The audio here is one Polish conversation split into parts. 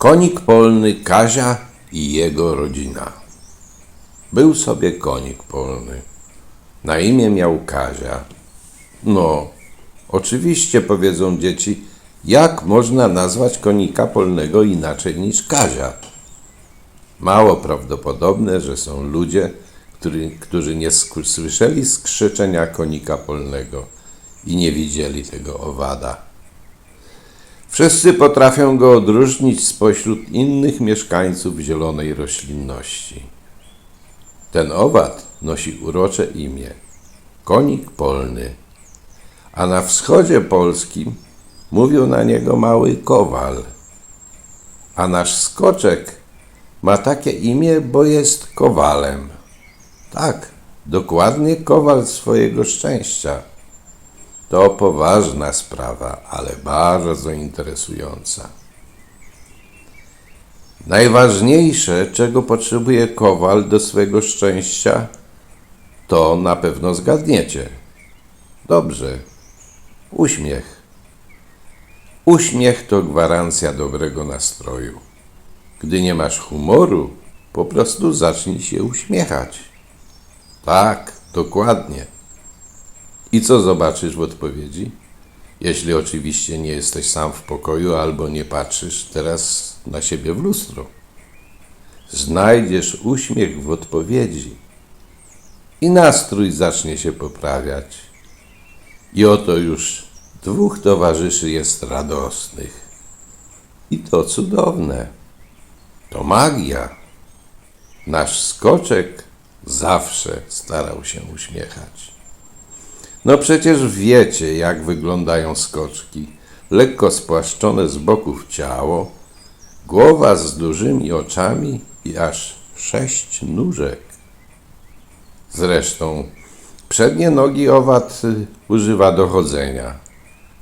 Konik polny Kazia i jego rodzina. Był sobie konik polny. Na imię miał Kazia. No, oczywiście powiedzą dzieci, jak można nazwać konika polnego inaczej niż Kazia? Mało prawdopodobne, że są ludzie, który, którzy nie słyszeli skrzyczenia konika polnego i nie widzieli tego owada. Wszyscy potrafią go odróżnić spośród innych mieszkańców zielonej roślinności. Ten owad nosi urocze imię konik polny, a na wschodzie polskim mówią na niego mały kowal. A nasz skoczek ma takie imię, bo jest kowalem. Tak, dokładnie kowal swojego szczęścia. To poważna sprawa, ale bardzo interesująca. Najważniejsze, czego potrzebuje kowal do swego szczęścia, to na pewno zgadniecie. Dobrze. Uśmiech. Uśmiech to gwarancja dobrego nastroju. Gdy nie masz humoru, po prostu zacznij się uśmiechać. Tak, dokładnie. I co zobaczysz w odpowiedzi? Jeśli oczywiście nie jesteś sam w pokoju albo nie patrzysz teraz na siebie w lustro. Znajdziesz uśmiech w odpowiedzi i nastrój zacznie się poprawiać. I oto już dwóch towarzyszy jest radosnych. I to cudowne. To magia. Nasz skoczek zawsze starał się uśmiechać. No przecież wiecie, jak wyglądają skoczki. Lekko spłaszczone z boków ciało, głowa z dużymi oczami i aż sześć nóżek. Zresztą przednie nogi owad y, używa do chodzenia,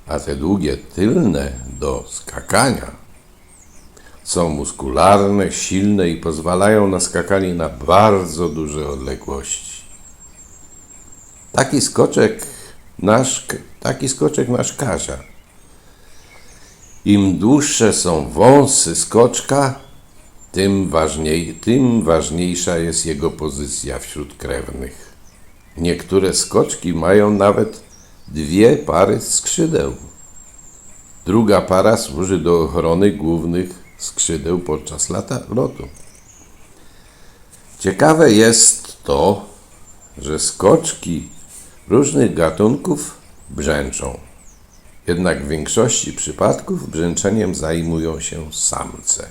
a te długie tylne do skakania. Są muskularne, silne i pozwalają na skakanie na bardzo duże odległości. Taki skoczek nasz, taki skoczek nasz Kazia. Im dłuższe są wąsy skoczka, tym, ważniej, tym ważniejsza jest jego pozycja wśród krewnych. Niektóre skoczki mają nawet dwie pary skrzydeł. Druga para służy do ochrony głównych skrzydeł podczas lata, lotu. Ciekawe jest to, że skoczki różnych gatunków brzęczą. Jednak w większości przypadków brzęczeniem zajmują się samce.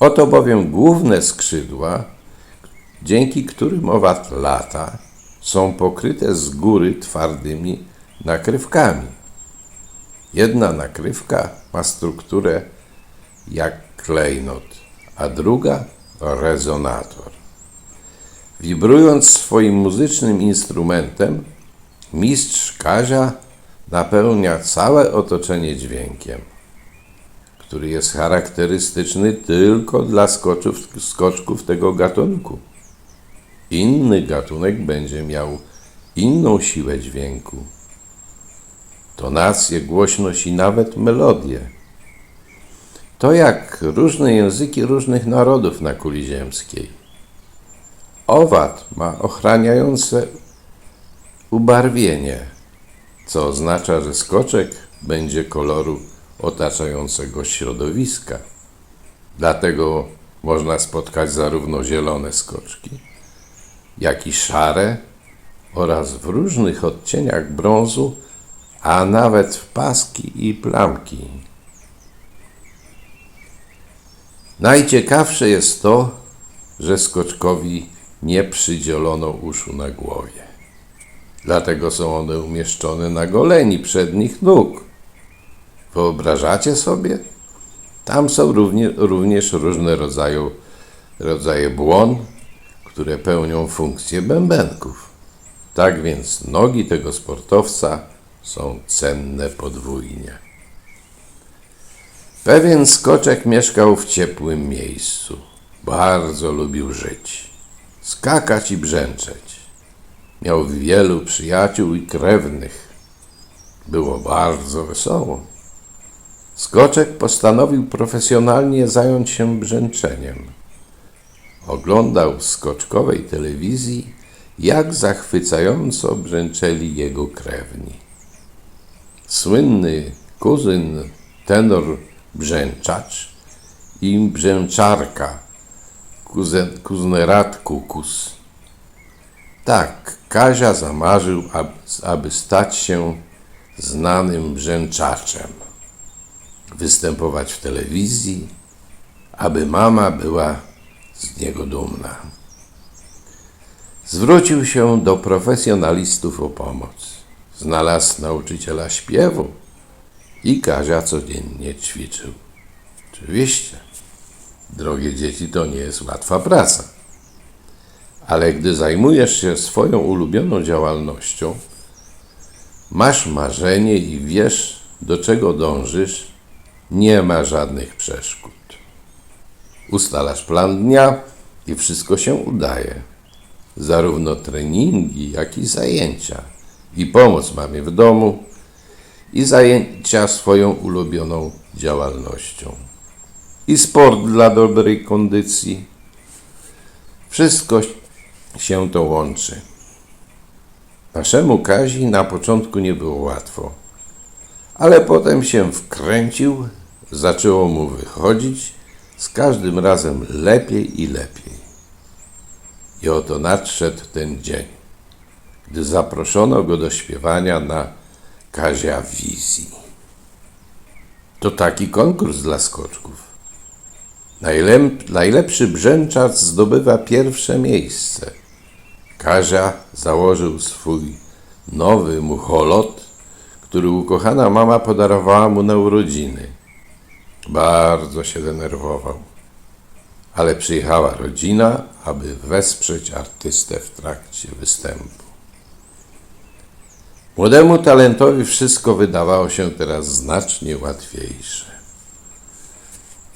Oto bowiem główne skrzydła, dzięki którym owad lata, są pokryte z góry twardymi nakrywkami. Jedna nakrywka ma strukturę jak klejnot, a druga rezonator. Wibrując swoim muzycznym instrumentem, mistrz Kazia napełnia całe otoczenie dźwiękiem, który jest charakterystyczny tylko dla skoczów, skoczków tego gatunku. Inny gatunek będzie miał inną siłę dźwięku, tonację, głośność i nawet melodię. To jak różne języki różnych narodów na kuli ziemskiej. Owad ma ochraniające ubarwienie, co oznacza, że skoczek będzie koloru otaczającego środowiska. Dlatego można spotkać zarówno zielone skoczki, jak i szare oraz w różnych odcieniach brązu, a nawet w paski i plamki. Najciekawsze jest to, że skoczkowi nie przydzielono uszu na głowie. Dlatego są one umieszczone na goleni przednich nóg. Wyobrażacie sobie? Tam są równie, również różne rodzaju, rodzaje błon, które pełnią funkcję bębenków. Tak więc nogi tego sportowca są cenne podwójnie. Pewien skoczek mieszkał w ciepłym miejscu. Bardzo lubił żyć, skakać i brzęczeć. Miał wielu przyjaciół i krewnych. Było bardzo wesoło. Skoczek postanowił profesjonalnie zająć się brzęczeniem. Oglądał w skoczkowej telewizji, jak zachwycająco brzęczeli jego krewni. Słynny kuzyn tenor brzęczacz i brzęczarka kuzen, kuznerat kukus. Tak, Kazia zamarzył, aby, aby stać się znanym brzęczaczem. Występować w telewizji, aby mama była z niego dumna. Zwrócił się do profesjonalistów o pomoc. Znalazł nauczyciela śpiewu i Kazia codziennie ćwiczył. Oczywiście, drogie dzieci, to nie jest łatwa praca. Ale gdy zajmujesz się swoją ulubioną działalnością, masz marzenie i wiesz, do czego dążysz, nie ma żadnych przeszkód. Ustalasz plan dnia i wszystko się udaje. Zarówno treningi, jak i zajęcia. I pomoc mamie w domu, i zajęcia swoją ulubioną działalnością. I sport dla dobrej kondycji. Wszystko się to łączy. Naszemu Kazi na początku nie było łatwo, ale potem się wkręcił, zaczęło mu wychodzić, z każdym razem lepiej i lepiej. I oto nadszedł ten dzień, gdy zaproszono go do śpiewania na Kazia Wizji. To taki konkurs dla skoczków. Najlep, najlepszy brzęczacz zdobywa pierwsze miejsce. Kazia założył swój nowy mucholot, który ukochana mama podarowała mu na urodziny. Bardzo się denerwował, ale przyjechała rodzina, aby wesprzeć artystę w trakcie występu. Młodemu talentowi wszystko wydawało się teraz znacznie łatwiejsze.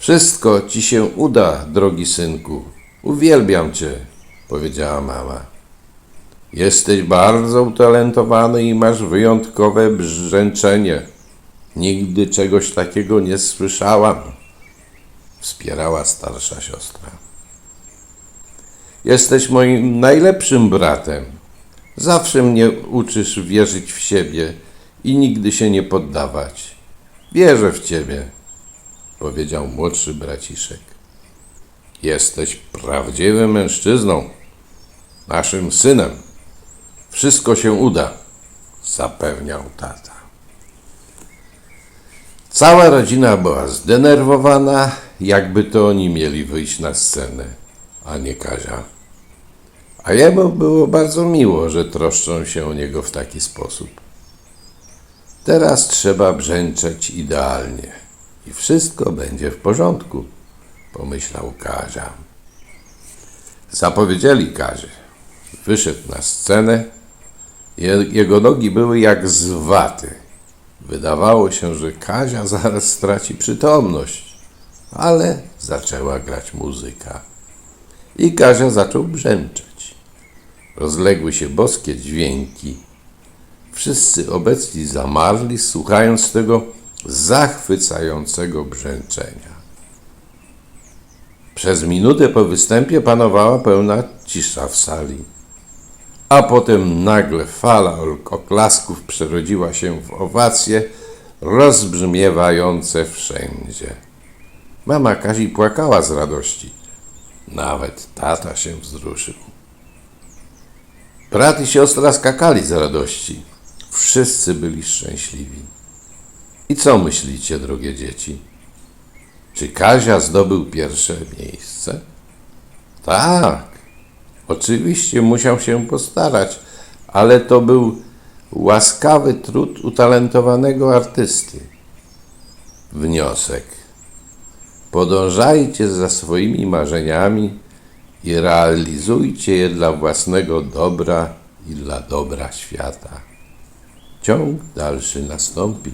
Wszystko ci się uda, drogi synku. Uwielbiam cię, powiedziała mama. Jesteś bardzo utalentowany i masz wyjątkowe brzęczenie. Nigdy czegoś takiego nie słyszałam, wspierała starsza siostra. Jesteś moim najlepszym bratem. Zawsze mnie uczysz wierzyć w siebie i nigdy się nie poddawać. Wierzę w ciebie, powiedział młodszy braciszek. Jesteś prawdziwym mężczyzną, naszym synem. Wszystko się uda, zapewniał tata. Cała rodzina była zdenerwowana, jakby to oni mieli wyjść na scenę, a nie Kazia. A jemu było bardzo miło, że troszczą się o niego w taki sposób. Teraz trzeba brzęczeć idealnie i wszystko będzie w porządku, pomyślał Kazia. Zapowiedzieli Kazie. Wyszedł na scenę. Je- Jego nogi były jak z waty. Wydawało się, że Kazia zaraz straci przytomność, ale zaczęła grać muzyka. I Kazia zaczął brzęczeć. Rozległy się boskie dźwięki. Wszyscy obecni zamarli, słuchając tego zachwycającego brzęczenia. Przez minutę po występie panowała pełna cisza w sali. A potem nagle fala oklasków przerodziła się w owacje rozbrzmiewające wszędzie. Mama Kazi płakała z radości. Nawet tata się wzruszył. Brat i siostra skakali z radości. Wszyscy byli szczęśliwi. I co myślicie, drogie dzieci? Czy Kazia zdobył pierwsze miejsce? Tak, oczywiście musiał się postarać, ale to był łaskawy trud utalentowanego artysty. Wniosek. Podążajcie za swoimi marzeniami i realizujcie je dla własnego dobra i dla dobra świata. Ciąg dalszy nastąpi.